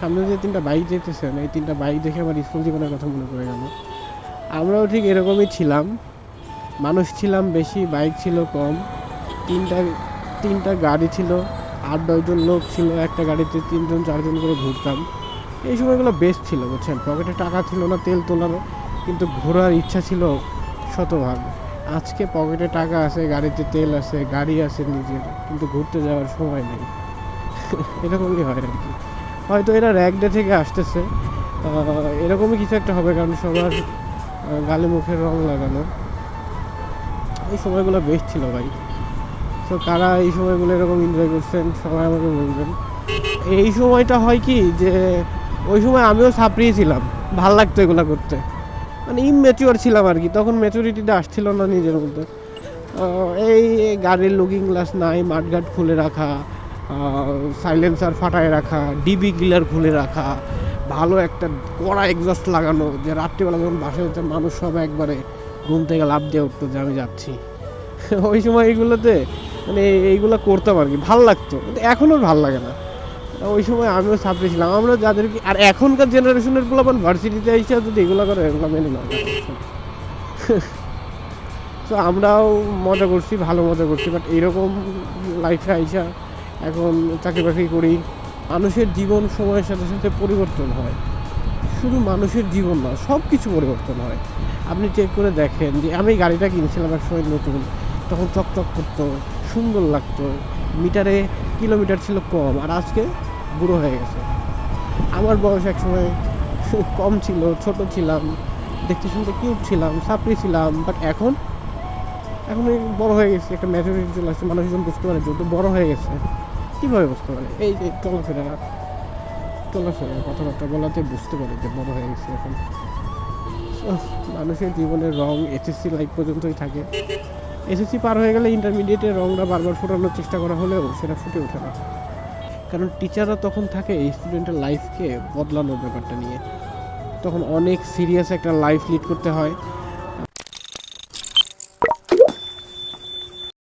সামনে যে তিনটা বাইক যেতেছেন এই তিনটা বাইক দেখে আমার স্কুল জীবনের কথা মনে পড়ে গেল। আমরাও ঠিক এরকমই ছিলাম। মানুষ ছিলাম বেশি বাইক ছিল কম। তিনটা তিনটা গাড়ি ছিল, আট দশজন লোক ছিল একটা গাড়িতে, তিনজন, চারজন করে ঘুরতাম। এই সময়গুলো বেস্ট ছিল, বুঝছেন? পকেটে টাকা ছিল না, তেল তোলার, কিন্তু ঘোরার ইচ্ছা ছিল শতভাগ। আজকে পকেটে টাকা আছে, গাড়িতে তেল আছে, গাড়ি আছে নিজের, কিন্তু ঘুরতে যাওয়ার সময় নেই। এরকমই হয় আর কি। হয়তো এরা র্যাক ডে থেকে আসতেছে। এরকমই কিছু একটা হবে কারণ সবার গালে মুখে রং লাগানো। এই সময়গুলো বেস্ট ছিল ভাই। তো কারা এই সময়গুলো এরকম এনজয় করছেন, সবাই আমাকে বলবেন। এই সময়টা হয় কি যে, ওই সময় আমিও ছাপড়িয়ে ছিলাম। ভালো লাগতো এগুলো করতে। মানে ইমমেচিওর ছিলাম আর কি। তখন ম্যাচুরিটিটা আসছিল না নিজের মধ্যে। এই গাড়ির লুকিং গ্লাস নাই, মাঠঘাট খুলে রাখা সাইলেন্সার ফাটায় রাখা ডিবি গিলার খুলে রাখা, ভালো একটা কড়া এক্সস্ট লাগানো, যে রাত্রিবেলা যখন বাসায় যেতে মানুষ সব একবারে ঘুম থেকে লাভ দিয়ে উঠতো যে আমি যাচ্ছি। ওই সময় এইগুলোতে মানে এইগুলো করতাম আর কি, ভালো লাগতো, কিন্তু এখনও ভালো লাগে না। ওই সময় আমিও ছাত্রী ছিলাম। আমরা যাদেরকে আর এখনকার জেনারেশনেরগুলো ভার্সিটিতে এসে যদি এগুলো করে, এগুলো মেনে না। তো আমরাও মজা করছি, ভালো মজা করছি বাট এরকম লাইফে আইসা এখন চাকরি বাকরি করি, মানুষের জীবন সময়ের সাথে সাথে পরিবর্তন হয়। শুধু মানুষের জীবন না সব কিছু পরিবর্তন হয়। আপনি চেক করে দেখেন যে আমি গাড়িটা কিনছিলাম এক সময় নতুন, তখন চকচক করতো, সুন্দর লাগতো, মিটারে কিলোমিটার ছিল কম, আর আজকে বুড়ো হয়ে গেছে। আমার বয়স এক সময় কম ছিল, ছোট ছিলাম, দেখতে শুনতে কিউট ছিলাম সাপড়ি ছিলাম বাট এখন এখন বড় হয়ে গেছে, একটা ম্যাচুরিটি চলে আসছে, মানুষজন বুঝতে পারে যেহেতু বড় হয়ে গেছে। কীভাবে বুঝতে পারে? এই যে চলাফেরা চলাফেরা, কথাবার্তা বলাতে বুঝতে পারে যে বড় হয়ে গেছে এখন। মানুষের জীবনের রং এসএসসি লাইফ পর্যন্তই থাকে। এসএসসি পার হয়ে গেলে ইন্টারমিডিয়েটের রংটা বারবার ফোটানোর চেষ্টা করা হলেও সেটা ফুটে ওঠে না। কারণ টিচাররা তখন থাকে এই স্টুডেন্টের লাইফকে বদলানোর ব্যাপারটা নিয়ে। তখন অনেক সিরিয়াস একটা লাইফ লিড করতে হয়।